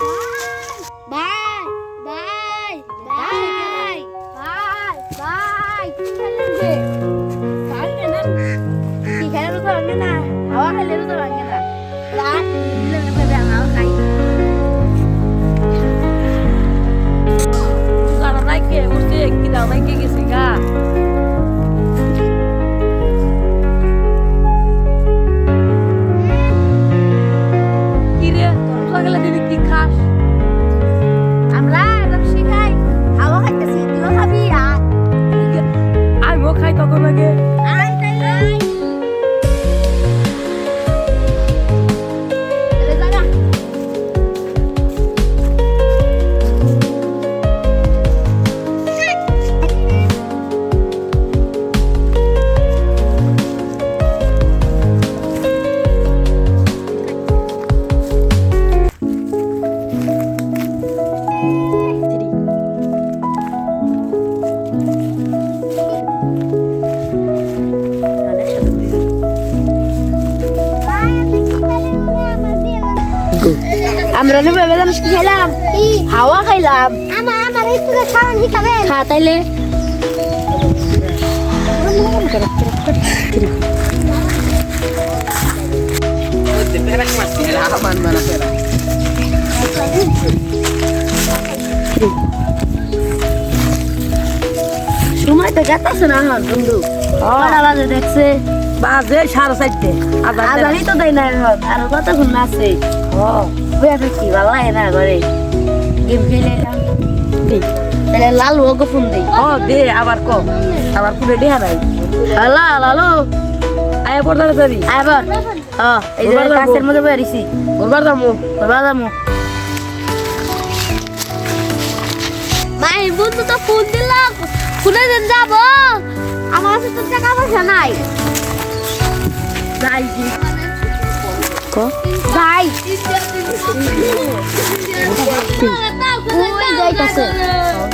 By বাই বাই বাই বাই কি খেলেন রে? ভাঙে না কি খেলেন তো ভাঙে না হাওয়া খেলে তো ভাঙে না রাত দিলে না ভেবে হাওয়া খাই জানা নাই কে paz. আমরা নেবে বেলাম কি খেলাম হাওয়া খাইলাম। আমার আমার পুরো খাওয়ান হিসাবে খা তাইলে। সময় তো গেতাছে না বন্ধু। কটা বাজে দেখছে। বাজে সাড়ে চারটে। আবার আজানি তো দেয় না আর কতক্ষণ আছে? বইয়া থাকি ভালো লাগে না ঘরে? গেম খেলে তাহলে লাল ওকে ফোন দিই ও দে আবার ক। আবার পুরো দেহা নাই। হ্যালো লালু। আয় পড়তে তারি আবার ও এই যে যাব। কাছের মধ্যে বেরিয়েছি বলবার দামু বাবা দামু মাই বন্ধু তো ফোন দিলাম। ফোনে দিন যাব। আমার কাছে তো টাকা পয়সা নাই। ভাই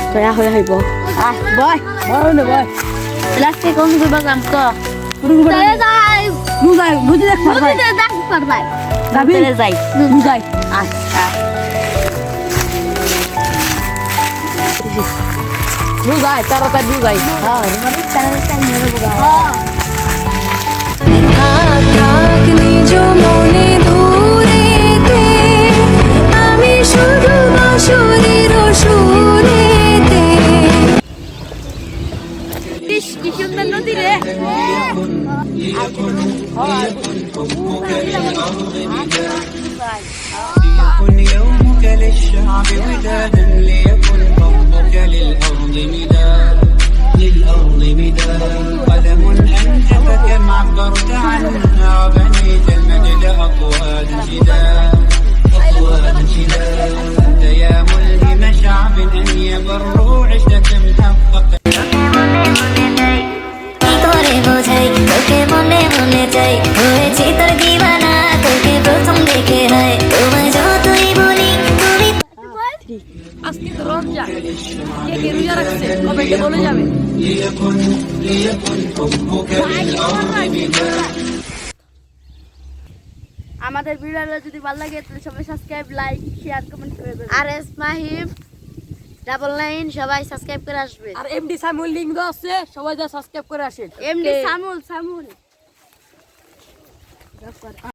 তোরা হয়ে হইব আহ বয় বয় কোন করবা কাম তো তাহলে যাই বুঝাই বুঝি দেখ বুঝি দে দেখ পারবাই যাবি তাহলে যাই বুঝাই ليكن يومك للشعب ودادا ليكن حبك للأرض مداد عبرت عنها بنيت المجد أطوال جداد কমেন্টে বলে যাবে আমাদের ভিডিওটা যদি ভালো লাগে তাহলে সবাই সাবস্ক্রাইব লাইক শেয়ার কমেন্ট করে দেবেন। আর এস মাহিব ডাবল নাইন সবাই সাবস্ক্রাইব করে আসবে। আর এমডি সামুল লিঙ্ক দেওয়া আছে সবাই যা সাবস্ক্রাইব করে আসেন। এমডি সামুল সামুল